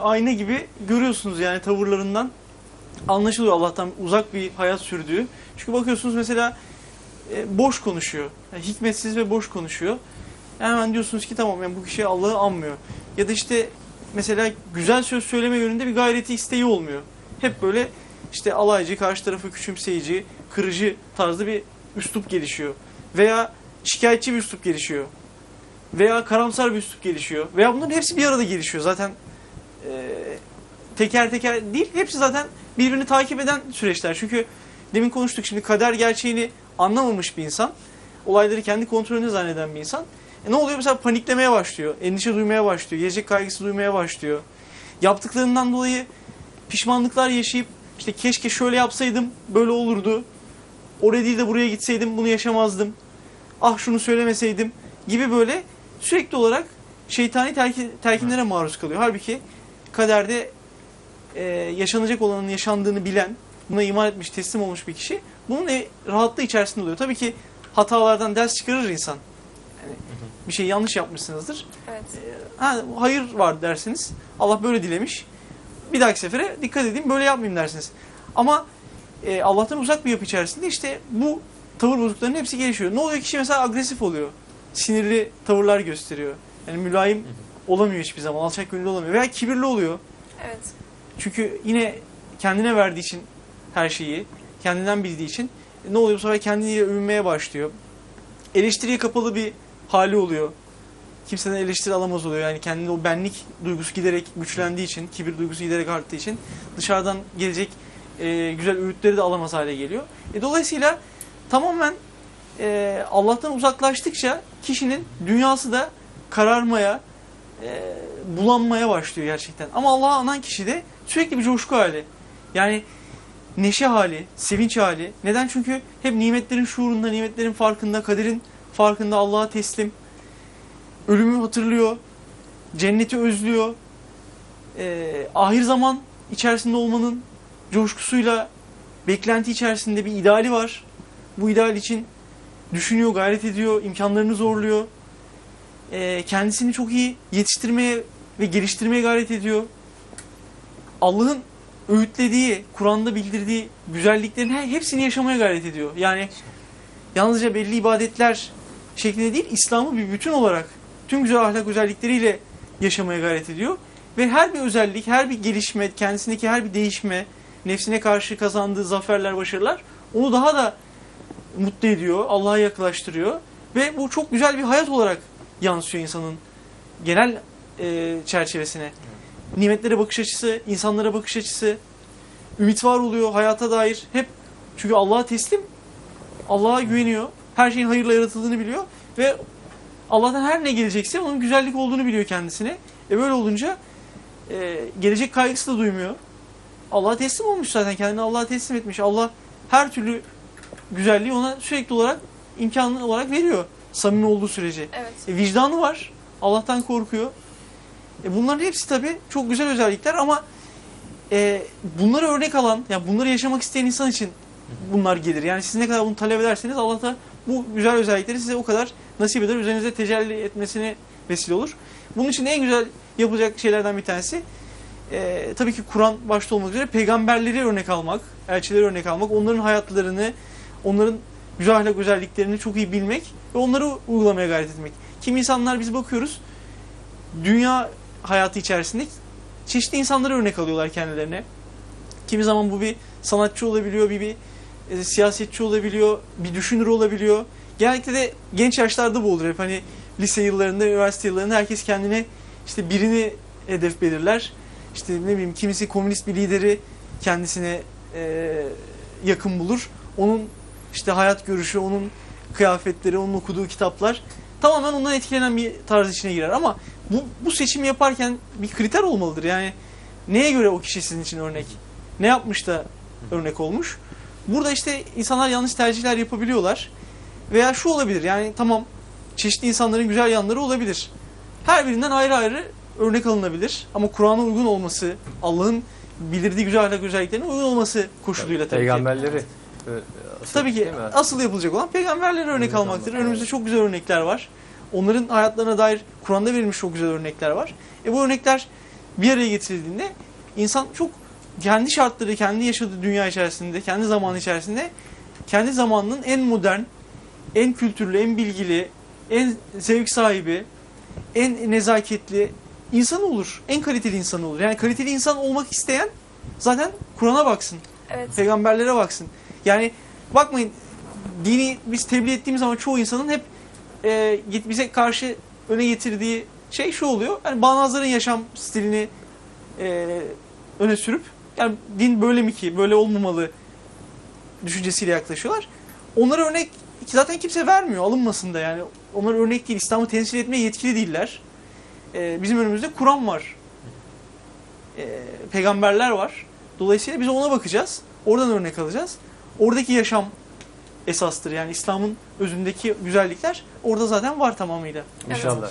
ayna gibi görüyorsunuz yani tavırlarından anlaşılıyor Allah'tan uzak bir hayat sürdüğü. Çünkü bakıyorsunuz mesela e, boş konuşuyor. Yani hikmetsiz ve boş konuşuyor. Hemen diyorsunuz ki tamam yani bu kişi Allah'ı anmıyor. Ya da işte mesela güzel söz söyleme yönünde bir gayreti isteği olmuyor. Hep böyle işte alaycı, karşı tarafı küçümseyici, kırıcı tarzda bir üslup gelişiyor. Veya şikayetçi bir üslup gelişiyor. Veya karamsar bir üslup gelişiyor. Veya bunların hepsi bir arada gelişiyor. Zaten e, teker teker değil, hepsi zaten birbirini takip eden süreçler. Çünkü demin konuştuk şimdi kader gerçeğini anlamamış bir insan, olayları kendi kontrolünde zanneden bir insan. E ne oluyor? Mesela paniklemeye başlıyor, endişe duymaya başlıyor, gelecek kaygısı duymaya başlıyor. Yaptıklarından dolayı pişmanlıklar yaşayıp işte keşke şöyle yapsaydım böyle olurdu. Oraya değil de buraya gitseydim bunu yaşamazdım. Ah şunu söylemeseydim gibi böyle sürekli olarak şeytani telki- telkinlere maruz kalıyor. Halbuki kaderde e, yaşanacak olanın yaşandığını bilen, buna iman etmiş, teslim olmuş bir kişi bunun e, rahatlığı içerisinde oluyor. Tabii ki hatalardan ders çıkarır insan. Yani bir şey yanlış yapmışsınızdır. Evet. Ha, hayır var dersiniz. Allah böyle dilemiş. Bir dahaki sefere dikkat edeyim böyle yapmayayım dersiniz. Ama e, Allah'tan uzak bir yapı içerisinde işte bu tavır bozukluklarının hepsi gelişiyor. Ne oluyor kişi mesela agresif oluyor. Sinirli tavırlar gösteriyor. Yani mülayim olamıyor hiçbir zaman. Alçak gönüllü olamıyor. Veya kibirli oluyor. Evet. Çünkü yine kendine verdiği için her şeyi, kendinden bildiği için ne oluyor bu sefer kendiyle övünmeye başlıyor. Eleştiriye kapalı bir hali oluyor. Kimseden eleştiri alamaz oluyor. Yani kendinde o benlik duygusu giderek güçlendiği için, kibir duygusu giderek arttığı için dışarıdan gelecek e, güzel öğütleri de alamaz hale geliyor. E, dolayısıyla tamamen e, Allah'tan uzaklaştıkça kişinin dünyası da kararmaya, e, bulanmaya başlıyor gerçekten. Ama Allah'a anan kişi de sürekli bir coşku hali. Yani neşe hali, sevinç hali. Neden? Çünkü hep nimetlerin şuurunda, nimetlerin farkında, kaderin farkında Allah'a teslim. Ölümü hatırlıyor, cenneti özlüyor. E, ahir zaman içerisinde olmanın coşkusuyla, beklenti içerisinde bir ideali var. Bu ideal için düşünüyor, gayret ediyor, imkanlarını zorluyor. E, kendisini çok iyi yetiştirmeye ve geliştirmeye gayret ediyor. Allah'ın öğütlediği, Kur'an'da bildirdiği güzelliklerin her- hepsini yaşamaya gayret ediyor. Yani yalnızca belli ibadetler şeklinde değil, İslam'ı bir bütün olarak tüm güzel ahlak özellikleriyle yaşamaya gayret ediyor. Ve her bir özellik, her bir gelişme, kendisindeki her bir değişme, nefsine karşı kazandığı zaferler, başarılar onu daha da mutlu ediyor, Allah'a yaklaştırıyor. Ve bu çok güzel bir hayat olarak yansıyor insanın genel e, çerçevesine. Nimetlere bakış açısı, insanlara bakış açısı, ümit var oluyor hayata dair. Hep çünkü Allah'a teslim, Allah'a güveniyor. Her şeyin hayırla yaratıldığını biliyor ve Allah'tan her ne gelecekse onun güzellik olduğunu biliyor kendisine. E böyle olunca e, gelecek kaygısı da duymuyor. Allah'a teslim olmuş zaten kendini Allah'a teslim etmiş. Allah her türlü güzelliği ona sürekli olarak imkanlı olarak veriyor. Samimi olduğu sürece. Evet. E, vicdanı var. Allah'tan korkuyor. E, bunların hepsi tabii çok güzel özellikler ama e, bunları örnek alan, yani bunları yaşamak isteyen insan için bunlar gelir. Yani siz ne kadar bunu talep ederseniz Allah da bu güzel özellikleri size o kadar nasip eder. Üzerinize tecelli etmesine vesile olur. Bunun için en güzel yapılacak şeylerden bir tanesi e, tabii ki Kur'an başta olmak üzere peygamberleri örnek almak, elçileri örnek almak, onların hayatlarını, onların güzel ahlak özelliklerini çok iyi bilmek ve onları uygulamaya gayret etmek. Kim insanlar biz bakıyoruz dünya hayatı içerisinde çeşitli insanları örnek alıyorlar kendilerine. Kimi zaman bu bir sanatçı olabiliyor, bir, bir e, siyasetçi olabiliyor, bir düşünür olabiliyor. Genellikle de genç yaşlarda bu olur hep. Hani lise yıllarında, üniversite yıllarında herkes kendine işte birini hedef belirler. İşte ne bileyim kimisi komünist bir lideri kendisine e, yakın bulur. Onun işte hayat görüşü, onun kıyafetleri, onun okuduğu kitaplar tamamen ondan etkilenen bir tarz içine girer. Ama bu, bu seçimi yaparken bir kriter olmalıdır. Yani neye göre o kişi sizin için örnek? Ne yapmış da örnek olmuş? Burada işte insanlar yanlış tercihler yapabiliyorlar. Veya şu olabilir yani tamam çeşitli insanların güzel yanları olabilir. Her birinden ayrı ayrı örnek alınabilir. Ama Kur'an'a uygun olması, Allah'ın bildirdiği güzel ahlak özelliklerine uygun olması koşuluyla tabii ki. Peygamberleri. e, asıl Tabii ki asıl yapılacak olan peygamberlere örnek Örnek almaktır. almak, Önümüzde çok güzel örnekler var. Onların hayatlarına dair Kur'an'da verilmiş çok güzel örnekler var. E bu örnekler bir araya getirildiğinde insan çok kendi şartları, kendi yaşadığı dünya içerisinde, kendi zamanı içerisinde kendi zamanının en modern, en kültürlü, en bilgili, en zevk sahibi, en nezaketli insan olur. En kaliteli insan olur. Yani kaliteli insan olmak isteyen zaten Kur'an'a baksın, Evet. peygamberlere baksın. Yani bakmayın dini biz tebliğ ettiğimiz zaman çoğu insanın hep e, bize karşı öne getirdiği şey şu oluyor. Yani bağnazların yaşam stilini e, öne sürüp yani din böyle mi ki böyle olmamalı düşüncesiyle yaklaşıyorlar. Onlara örnek zaten kimse vermiyor alınmasın da yani. Onlar örnek değil. İslam'ı temsil etmeye yetkili değiller. E, bizim önümüzde Kur'an var. E, peygamberler var. Dolayısıyla biz ona bakacağız. Oradan örnek alacağız. Oradaki yaşam esastır. Yani İslam'ın özündeki güzellikler orada zaten var tamamıyla. Evet. İnşallah.